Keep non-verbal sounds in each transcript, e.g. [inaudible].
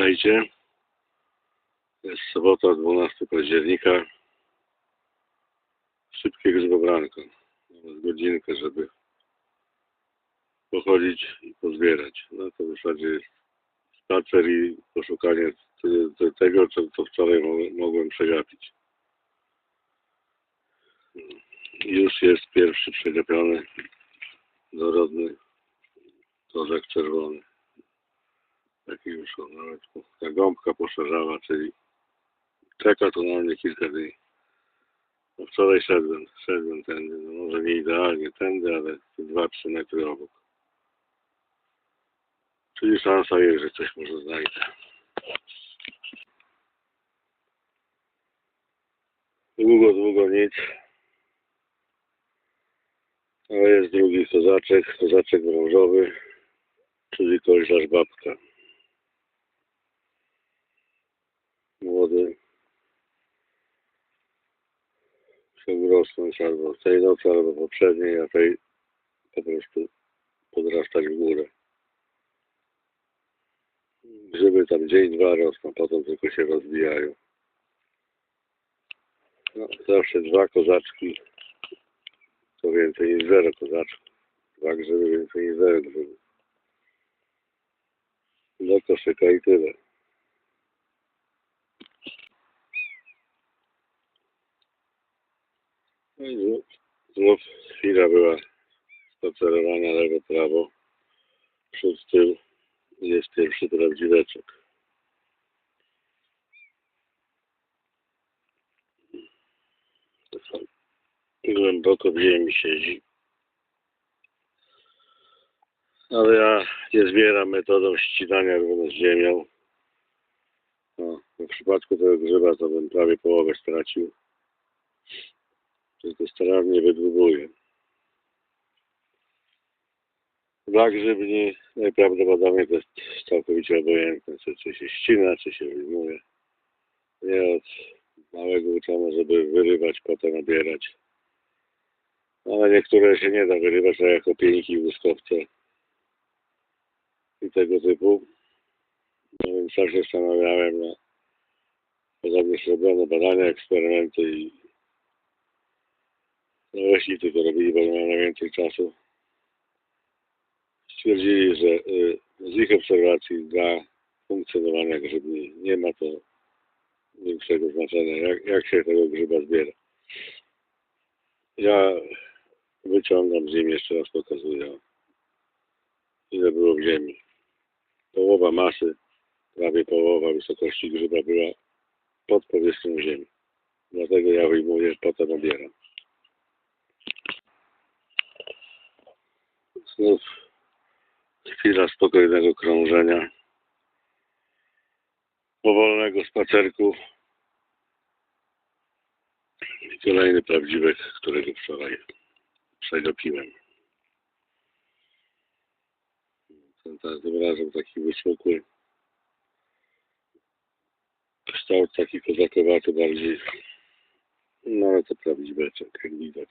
Witajcie. Jest sobota, 12 października. Szybkie grzybobranko. Nawet godzinkę, żeby pochodzić i pozbierać. No to w zasadzie jest spacer i poszukanie tego, co, wczoraj mo- mogłem przegapić. Już jest pierwszy przegapiony, dorodny korzek czerwony. On nawet po- ta gąbka poszerzała, czyli czeka to na mnie kilka dni. No wczoraj szedłem, szedłem tędy, no może nie idealnie tędy, ale 2-3 metry obok. Czyli szansa jest, że coś może znajdę. Długo, długo nic. Ale jest drugi kozaczek, kozaczek brązowy, czyli koźlarz babka. Młody. Chciał urosnąć albo w tej nocy, albo poprzedniej, a tej po prostu podrastać w górę. Grzyby tam dzień, dwa rosną, potem tylko się rozwijają. No, zawsze dwa kozaczki to więcej niż zero kozaczków. Dwa grzyby więcej niż zero grzybów. Do koszyka i tyle. No znów, chwila była spacerowania lewo, prawo, przód, tył. Jest pierwszy prawdziweczek. Głęboko w ziemi siedzi. Ale ja nie zbieram metodą ścinania równo z ziemią. No, w przypadku tego grzyba to bym prawie połowę stracił. Tylko starannie wydłubuję. Dla grzybni najprawdopodobniej to jest całkowicie obojętne, czy, czy się ścina, czy się wyjmuje. Nie od małego uczono, żeby wyrywać, potem obierać. Ale niektóre się nie da wyrywać, tak jak opieńki łuskowce i tego typu. No więc tak się zastanawiałem na podobnie zrobione badania, eksperymenty i no leśnicy to robili, bo miałem najwięcej czasu. Stwierdzili, że y, z ich obserwacji dla funkcjonowania grzybni nie ma to większego znaczenia, jak, jak się tego grzyba zbiera. Ja wyciągam z ziemi, jeszcze raz pokazuję, ile było w ziemi. Połowa masy, prawie połowa wysokości grzyba była pod powierzchnią ziemi. Dlatego ja wyjmuję, potem obieram. Znów chwila spokojnego krążenia, powolnego spacerku i kolejny prawdziwek, którego wczoraj przegapiłem. Ten, ten, tym razem taki wysmukły. Kształt taki kozakowaty bardziej. No ale to prawdziweczek, jak widać.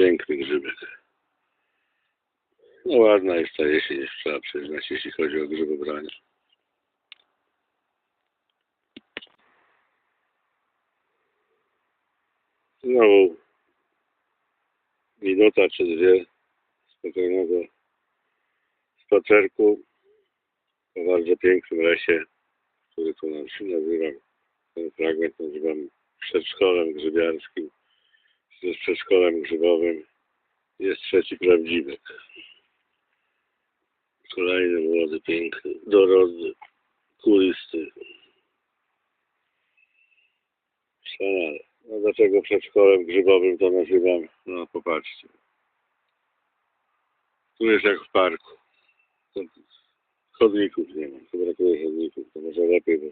Piękny grzybek. No ładna jest ta jesień, trzeba przyznać, jeśli chodzi o grzybobranie. Znowu minuta czy dwie spokojnego spacerku po bardzo pięknym lesie, który tu nam się nazywam, ten fragment nazywam przedszkolem grzybiarskim, też przedszkolem grzybowym. Jest trzeci prawdziwek. Kolejny młody, piękny, dorodny, kulisty. Wspaniale. No dlaczego przedszkolem grzybowym to nazywam? No popatrzcie. Tu jest jak w parku. Chodników nie ma. Tu brakuje chodników. To może lepiej, bo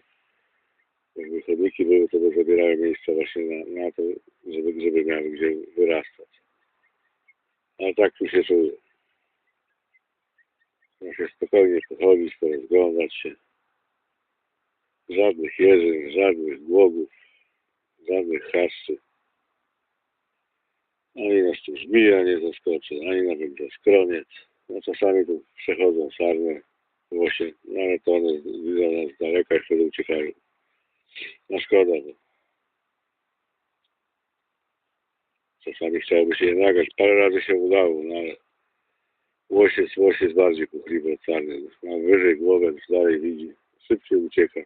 jakby chodniki były, to by zabierały miejsce właśnie na, na to, żeby grzyby miały gdzie wyrastać. Ale tak tu się czuję. Muszę spokojnie pochodzić, porozglądać się. Żadnych jeżyn, żadnych głogów, żadnych chaszczy. Ani nas tu żmija nie zaskoczy, ani nawet zaskroniec. No czasami tu przechodzą sarny, ale to one widzą nas z daleka i uciekają. No szkoda, bo czasami chciałoby się nagrać. Parę razy się udało, no ale łosiec, łosiec bardziej puchliwy od sarny. Ma wyżej głowę, już dalej widzi, szybciej ucieka.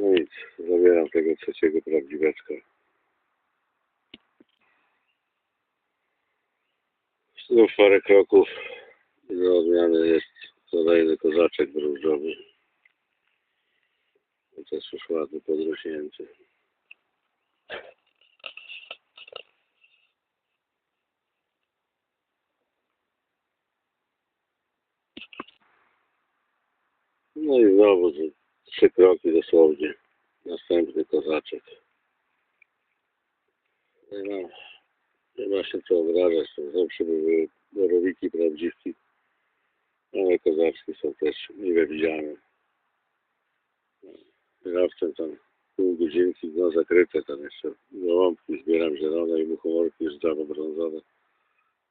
No nic, zabieram tego trzeciego prawdziweczka. Znów parę kroków i do odmiany jest kolejny kozaczek brązowy. Też już ładny podrośnięty. No i znowu trzy kroki dosłownie. Następny kozaczek. Nie ma, nie ma się co obrażać. To zawsze były borowiki prawdziwki. Ale kozaczki są też miłe widziane. Zawsze tam pół godzinki, no zakryte tam jeszcze gołąbki zbieram zielone i muchomorki już dawno brązowe.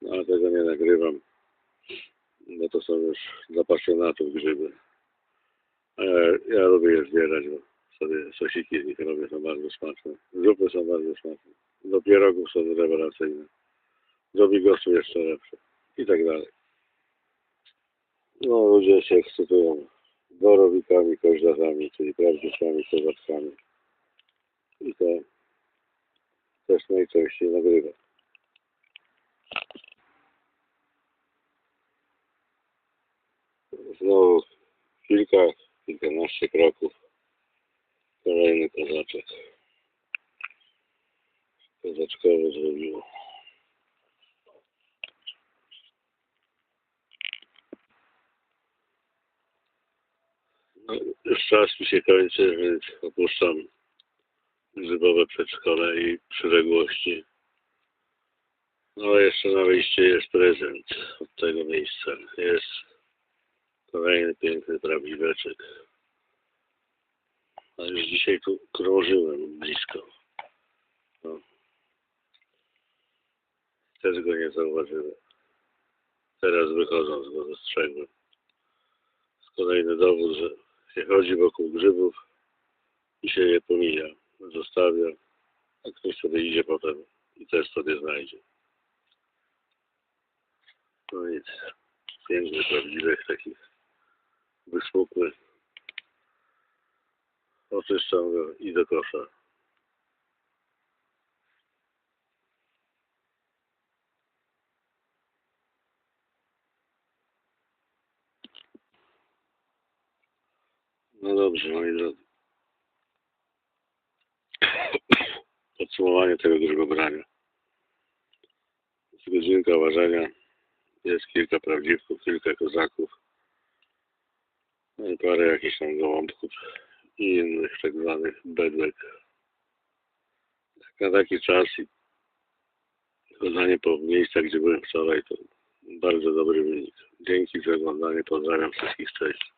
No ale tego nie nagrywam, bo to są już dla pasjonatów grzyby. A ja, ja lubię je zbierać, bo sobie sosiki z nich robię, są bardzo smaczne. Zupy są bardzo smaczne. Do pierogów są rewelacyjne. Do bigosu jeszcze lepsze. I tak dalej. No ludzie się ekscytują borowikami, koźlarzami, czyli prawdziwkami, kozaczkami. I to też najczęściej nagrywa. Znowu kilka, kilkanaście kroków. Kolejny kozaczek. Kozaczkowo zrobiło. No, już czas mi się kończy, więc opuszczam grzybowe przedszkole i przyległości. No jeszcze na wyjście jest prezent od tego miejsca. Jest kolejny piękny prawdziweczek. A już dzisiaj tu krążyłem blisko. No. Też go nie zauważyłem. Teraz wychodząc go dostrzegłem. Kolejny dowód, że chodzi wokół grzybów i się je pomija. Zostawia, a ktoś sobie idzie potem i też sobie znajdzie. No nic. Piękny, prawdziwych takich wysmukły. Oczyszczam go i do kosza. No dobrze, moi drodzy. [coughs] Podsumowanie tego grzybobrania. Z godzinka ważenia jest kilka prawdziwków, kilka kozaków. No parę jakichś tam gołąbków i innych tak zwanych bedłek. Na taki czas i chodzenie po miejscach, gdzie byłem wczoraj, to bardzo dobry wynik. Dzięki za oglądanie, pozdrawiam wszystkich, cześć.